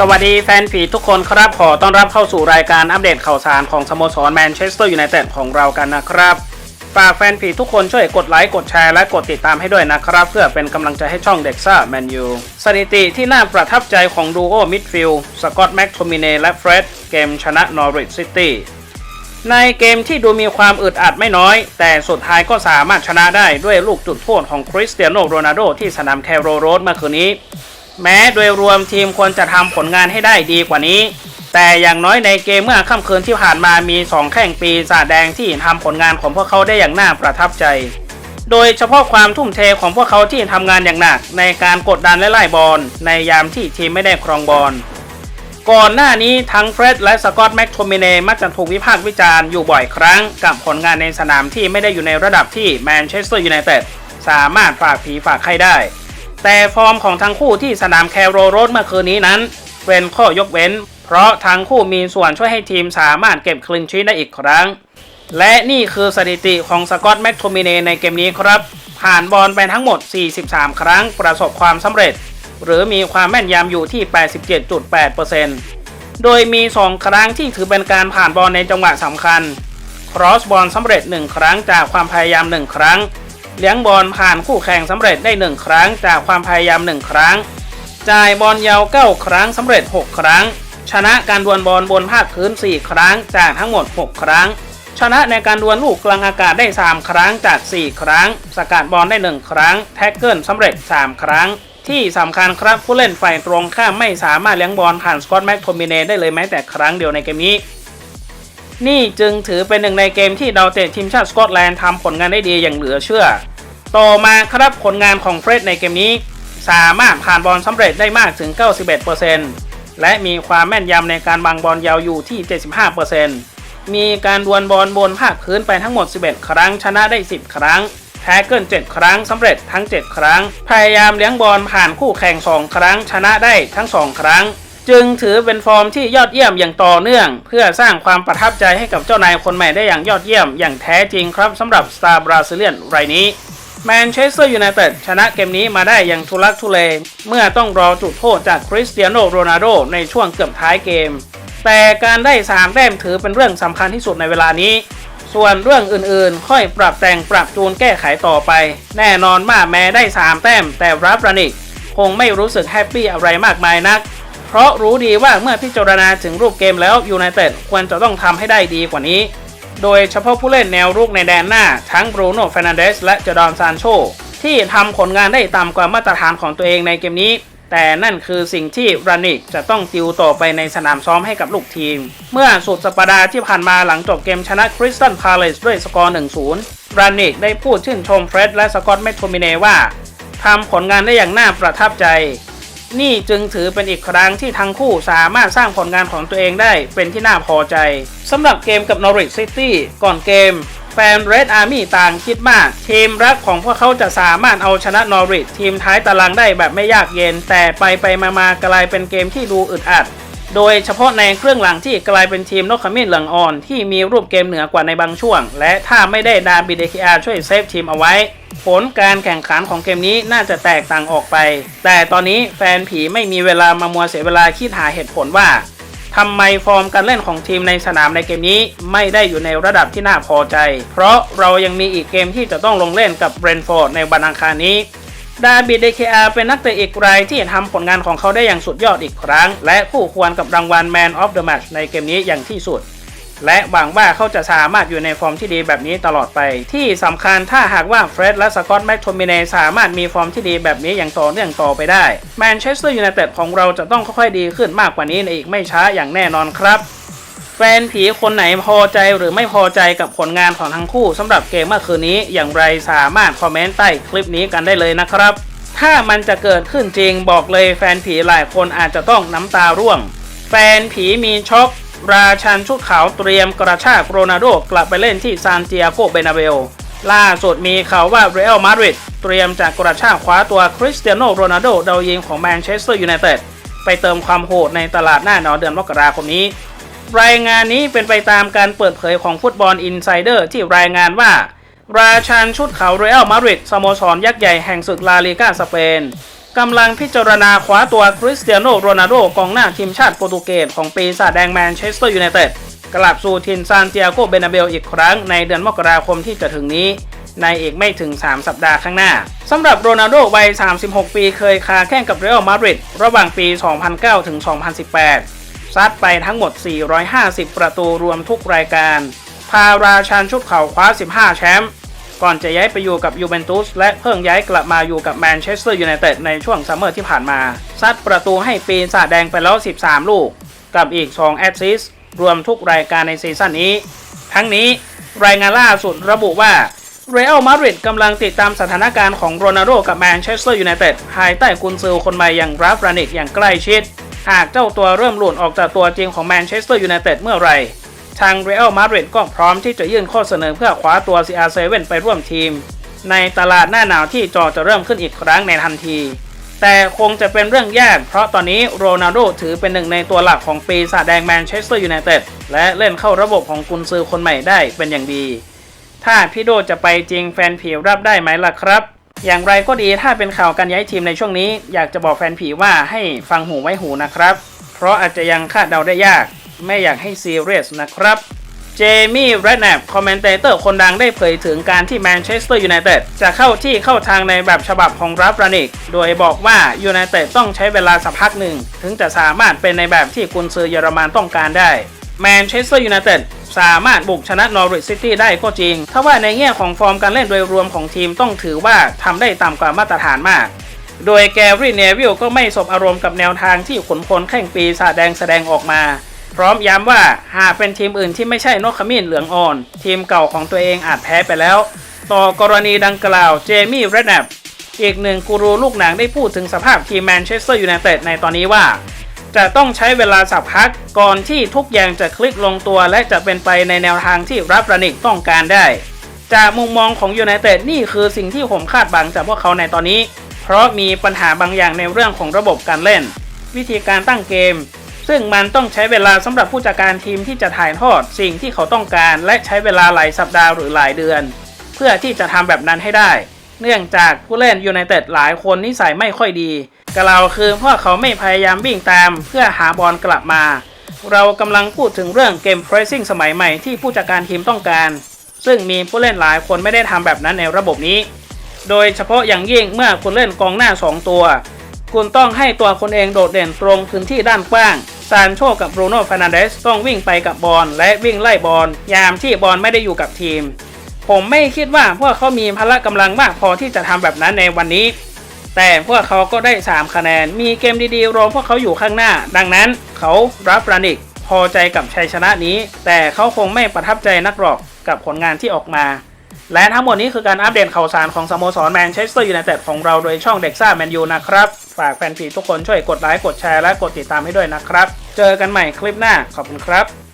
สวัสดีแฟนผีทุกคนครับขอต้อนรับเข้าสู่รายการอัปเดตข่าวสารของสโมสรแมนเชสเตอร์ยูไนเต็ดของเรากันนะครับ ฝากแฟนผีทุกคนช่วยกดไลค์กดแชร์และกดติดตามให้ด้วยนะครับ เพื่อเป็นกำลังใจให้ช่องเด็กซ่าแมนยูสถิติที่น่าประทับใจของดูโอมิดฟิลด์สกอตแม็กโทมิเนและเฟร็ดเกมชนะนอริทซิตี้ในเกมที่ดูมีความอึดอัดไม่น้อย แต่สุดท้ายก็สามารถชนะได้ด้วยลูกจุดโทษของคริสเตียโนโรนัลโดที่สนามแคโรโรสเมื่อคืนนี้ แม้โดยรวมทีมควรจะทำผลงานให้ได้ดีกว่านี้ แต่อย่างน้อยในเกมเมื่อค่ำคืนที่ผ่านมามี 2 แข่งปีศาจแดงที่ทำผลงานของพวกเขาได้อย่างน่าประทับใจ โดยเฉพาะความทุ่มเทของพวกเขาที่ทำงานอย่างหนัก ในการกดดันและไล่บอลในยามที่ทีมไม่ได้ครองบอลก่อนหน้านี้ทั้งเฟรดและสกอตแม็กโทมิเนมักจะถูกวิพากษ์วิจารณ์อยู่บ่อยครั้ง กับผลงานในสนามที่ไม่ได้อยู่ในระดับที่แมนเชสเตอร์ยูไนเต็ดสามารถฝากผีฝากใครได้ แต่ฟอร์มของทั้งคู่ที่สนามแคโรโรสเมื่อคืนนี้นั้นเป็นข้อยกเว้น เพราะทั้งคู่มีส่วนช่วยให้ทีมสามารถเก็บคลินชีทได้อีกครั้ง และนี่คือสถิติของสกอตแม็กโทมิเนในเกมนี้ครับ ผ่านบอลไปทั้งหมด 43 ครั้งประสบความสำเร็จ หรือมีความแม่นยำอยู่ที่ 87.8%โดยมี 2 ครั้งที่ถือเป็นการผ่านบอลในจังหวะสำคัญครอสบอลสำเร็จ 1 ครั้งจากความพยายาม 1 ครั้ง เลี้ยงบอลผ่านคู่แข่งสำเร็จได้ 1 ครั้ง จากความพยายาม 1 ครั้ง จ่ายบอลยาว 9 ครั้งสำเร็จ 6 ครั้ง ชนะการดวลบอลบนภาคพื้น 4 ครั้งจากทั้งหมด 6 ครั้ง ชนะในการดวลลูกกลางอากาศได้ 3 ครั้งจาก 4 ครั้ง สกัดบอลได้ 1 ครั้ง แท็กเกิลสำเร็จ 3 ครั้ง ที่สำคัญครับผู้เล่นฝ่ายตรงข้ามไม่สามารถเลี้ยงบอลผ่านสกอตแม็กโทมิเนได้เลยแม้แต่ครั้งเดียวในเกมนี้ นี่จึงถือเป็นหนึ่งในเกมที่ดาวเตะทีมชาติสกอตแลนด์ทำผลงานได้ดีอย่างเหลือเชื่อ ต่อมาครับผลงานของเฟร็ดในเกมนี้ สามารถผ่านบอลสำเร็จได้มากถึง 91%และมีความแม่นยำในการบังบอลยาวอยู่ที่ 75%มีการดวลบอลบนภาคพื้นไปทั้งหมด 11 ครั้งชนะได้ 10 ครั้งแท็กเกิล7ครั้งสำเร็จทั้ง 7 ครั้ง พยายามเลี้ยงบอลผ่านคู่แข่ง 2 ครั้ง ชนะได้ทั้ง 2 ครั้ง จึงถือเป็นฟอร์มที่ยอดเยี่ยมอย่างต่อเนื่อง เพื่อสร้างความประทับใจให้กับเจ้านายคนใหม่ได้อย่างยอดเยี่ยมอย่างแท้จริงครับสำหรับสตาร์บราซิเลียนรายนี้แมนเชสเตอร์ยูไนเต็ดชนะเกมนี้มาได้อย่างทุลักทุเล เมื่อต้องรอจุดโทษจากคริสเตียโนโรนัลโดในช่วงเกือบท้ายเกม แต่การได้3แต้มถือเป็นเรื่องสำคัญที่สุดในเวลานี้ ส่วนเรื่องอื่นๆ ค่อยปรับแต่งปรับจูนแก้ไขต่อไป แน่นอนว่าแม้ได้3แต้มแต่รับรานิก คงไม่รู้สึกแฮปปี้อะไรมากมายนัก เพราะรู้ดีว่าเมื่อพิจารณาถึงรูปเกมแล้วยูไนเต็ดควรจะต้องทำให้ได้ดีกว่านี้ โดยเฉพาะผู้เล่นแนวรุกในแดนหน้า ทั้งบรูโน่เฟรนันเดสและจอร์ดอนซานโชที่ทำผลงานได้ต่ำกว่ามาตรฐานของตัวเองในเกมนี้ แต่นั่นคือสิ่งที่รานิกจะต้องติวต่อไปในสนามซ้อมให้กับลูกทีม เมื่อสุดสัปดาห์ที่ผ่านมาหลังจบเกมชนะคริสตันพาเลสด้วยสกอร์ 1-0รานิกได้พูดชื่นชมเฟร็ดและสกอตแมคโทมิเนว่าทำผลงานได้อย่างน่าประทับใจ นี่จึงถือเป็นอีกครั้งที่ทั้งคู่สามารถสร้างผลงานของตัวเองได้เป็นที่น่าพอใจสำหรับเกมกับ Norwich City ก่อนเกม แฟน Red Army ต่างคิดมาก ทีมรักของพวกเขาจะสามารถเอาชนะ Norwich ทีมท้ายตารางได้แบบไม่ยากเย็น แต่ไปไปมามากลายเป็นเกมที่ดูอึดอัด โดยเฉพาะในเครื่องหลังที่กลายเป็นทีมนกขมิ้นเหลืองอ่อนที่มีรูปเกมเหนือกว่าในบางช่วง และถ้าไม่ได้ดาบิเดคิอาช่วยเซฟทีมเอาไว้ ผลการแข่งขันของเกมนี้น่าจะแตกต่างออกไป แต่ตอนนี้แฟนผีไม่มีเวลามามัวเสียเวลาคิดหาเหตุผลว่าทำไมฟอร์มการเล่นของทีมในสนามในเกมนี้ไม่ได้อยู่ในระดับที่น่าพอใจ เพราะเรายังมีอีกเกมที่จะต้องลงเล่นกับเบรนฟอร์ดในวันอังคารนี้ ดาบิดเดคอาเป็นนักเตะอีกรายที่ทำผลงานของเขาได้อย่างสุดยอดอีกครั้ง และคู่ควรกับรางวัล Man of the Match ในเกมนี้อย่างที่สุด และหวังว่าเขาจะสามารถอยู่ในฟอร์มที่ดีแบบนี้ตลอดไป ที่สำคัญถ้าหากว่าเฟร็ดและสกอตแมคโทมิเนสามารถมีฟอร์มที่ดีแบบนี้อย่างต่อเนื่องต่อไปได้แมนเชสเตอร์ยูไนเต็ดของเราจะต้องค่อยๆดีขึ้นมากกว่านี้ในอีกไม่ช้าอย่างแน่นอนครับ แฟนผีคนไหนพอใจหรือไม่พอใจกับผลงานของทั้งคู่สำหรับเกมเมื่อคืนนี้อย่างไรสามารถคอมเมนต์ใต้คลิปนี้กันได้เลยนะครับ ถ้ามันจะเกิดขึ้นจริงบอกเลยแฟนผีหลายคนอาจจะต้องน้ำตาร่วง แฟนผีมีช็อกราชันชุดขาวเตรียมกระชากโรนัลโดกลับไปเล่นที่ซานเตียโกเบนาเบลล่าสุดมีข่าวว่าเรอัลมาดริดเตรียมจะกระชากคว้าตัวคริสเตียโนโรนัลโดดาวยิงของแมนเชสเตอร์ยูไนเต็ดไปเติมความโหดในตลาดหน้าหนอเดือนมกราคมนี้ รายงานนี้เป็นไปตามการเปิดเผยของฟุตบอลอินไซเดอร์ที่รายงานว่า ราชันชุดขาวเรอัลมาดริดสโมสรยักษ์ใหญ่แห่งศึกลาลิก้าสเปนกำลังพิจารณาคว้าตัวคริสเตียโนโรนัลโดกองหน้าทีมชาติโปรตุเกสของปีศาจแดงแมนเชสเตอร์ยูไนเต็ดกลับสู่ทินซานเตียโกเบนาเบลอีกครั้งในเดือนมกราคมที่จะถึงนี้ ในอีกไม่ถึง 3 สัปดาห์ข้างหน้าสำหรับโรนัลโดวัย 36 ปีเคยคาแข่งกับเรอัลมาดริดระหว่างปี 2009 ถึง 2018 ซัดไปทั้งหมด 450 ประตูรวมทุกรายการ พาราชันชุดเข่าคว้า 15 แชมป์ ก่อนจะย้ายไปอยู่กับยูเวนตุสและเพิ่งย้ายกลับมาอยู่กับแมนเชสเตอร์ยูไนเต็ดในช่วงซัมเมอร์ที่ผ่านมา ซัดประตูให้ปีศาจแดงไปแล้ว 13 ลูก กับอีก 2 แอสซิสรวมทุกรายการในซีซั่นนี้ ทั้งนี้รายงานล่าสุดระบุว่าเรอัลมาดริดกำลังติดตามสถานการณ์ของโรนัลโดกับแมนเชสเตอร์ยูไนเต็ดภายใต้กุนซือคนใหม่อย่างราฟรานิกอย่างใกล้ชิด หากเจ้าตัวเริ่มหลุดออกจากตัวจริงของแมนเชสเตอร์ยูไนเต็ดเมื่อไหร่ ทางเรอัลมาดริดก็พร้อมที่จะยื่นข้อเสนอเพื่อคว้าตัว CR7 ไปร่วมทีม ในตลาดหน้าหนาวที่จอจะเริ่มขึ้นอีกครั้งในทันที แต่คงจะเป็นเรื่องยากเพราะตอนนี้โรนัลโดถือเป็นหนึ่งในตัวหลักของปีศาจแดงแมนเชสเตอร์ยูไนเต็ดและเล่นเข้าระบบของกุนซือคนใหม่ได้เป็นอย่างดี ถ้าพี่โดจะไปจริงแฟนผีรับได้ไหมล่ะครับ อย่างไรก็ดีถ้าเป็นข่าวการย้ายทีมในช่วงนี้ อยากจะบอกแฟนผีว่าให้ฟังหูไว้หูนะครับ เพราะอาจจะยังคาดเดาได้ยาก ไม่อยากให้ซีเรียสนะครับ เจมี่แรดแนปคอมเมนเตเตอร์คนดังได้เผยถึงการที่แมนเชสเตอร์ยูไนเต็ดจะเข้าที่เข้าทางในแบบฉบับของรับรานิก โดยบอกว่ายูไนเต็ดต้องใช้เวลาสักพักหนึ่ง ถึงจะสามารถเป็นในแบบที่กุนซือเยอรมันต้องการได้แมนเชสเตอร์ยูไนเต็ด สามารถบุกชนะนอริ c ซิตี้ได้ก็จริงถ้าว่าในแง่ของฟอร์มการเล่นโดยรวมของทีมต้องถือว่าทำได้ต่ำกว่ามาตรฐานมาก โดยแกรี่เนวิลก็ไม่สบอารมณ์กับแนวทางที่ขนพลแข่งปีศาจแดงแสดงออกมา พร้อมย้ำว่าหากเป็นทีมอื่นที่ไม่ใช่นกขมิ้นเหลืองอ่อน ทีมเก่าของตัวเองอาจแพ้ไปแล้ว ต่อกรณีดังกล่าวเจมี่เรดแนปอีกหนึ่งกูรูลูกหนังได้พูดถึงสภาพทีมแมนเชสเตอร์ยูไนเต็ดในตอนนี้ว่า จะต้องใช้เวลาสักพักก่อนที่ทุกอย่างจะคลิกลงตัวและจะเป็นไปในแนวทางที่รับระนิกต้องการได้ จากมุมมองของยูไนเต็ดนี่คือสิ่งที่ผมคาดหวังจากพวกเขาในตอนนี้ เพราะมีปัญหาบางอย่างในเรื่องของระบบการเล่น วิธีการตั้งเกม ซึ่งมันต้องใช้เวลาสำหรับผู้จัดการทีมที่จะถ่ายทอดสิ่งที่เขาต้องการ และใช้เวลาหลายสัปดาห์หรือหลายเดือน เพื่อที่จะทำแบบนั้นให้ได้ เนื่องจากผู้เล่นยูไนเต็ดหลายคนนิสัยไม่ค่อยดี กล่าวคือเพราะเขาไม่พยายามวิ่งตามเพื่อหาบอลกลับมา เรากำลังพูดถึงเรื่องเกม pressing สมัยใหม่ที่ผู้จัดการทีมต้องการ ซึ่งมีผู้เล่นหลายคนไม่ได้ทำแบบนั้นในระบบนี้ โดยเฉพาะอย่างยิ่งเมื่อคุณเล่นกองหน้า 2 ตัว คุณต้องให้ตัวคนเองโดดเด่นตรงพื้นที่ด้านกว้างซานโชกับบรูโน่ฟานาเดสต้องวิ่งไปกับบอลและวิ่งไล่บอลยามที่บอลไม่ได้อยู่กับทีม ผมไม่คิดว่าพวกเขามีพละกำลังมากพอที่จะทำแบบนั้นในวันนี้ แต่พวกเขาก็ได้ 3 คะแนน มีเกมดีๆรอพวกเขาอยู่ข้างหน้า ดังนั้นเขารับรานิกพอใจกับชัยชนะนี้ แต่เขาคงไม่ประทับใจนักหรอกกับผลงานที่ออกมา และทั้งหมดนี้คือการอัปเดตข่าวสารของสโมสรแมนเชสเตอร์ยูไนเต็ดของเราโดยช่องเด็กซ่าแมนยูนะครับ ฝากแฟนเพจทุกคนช่วยกดไลค์กดแชร์และกดติดตามให้ด้วยนะครับ เจอกันใหม่คลิปหน้าขอบคุณครับ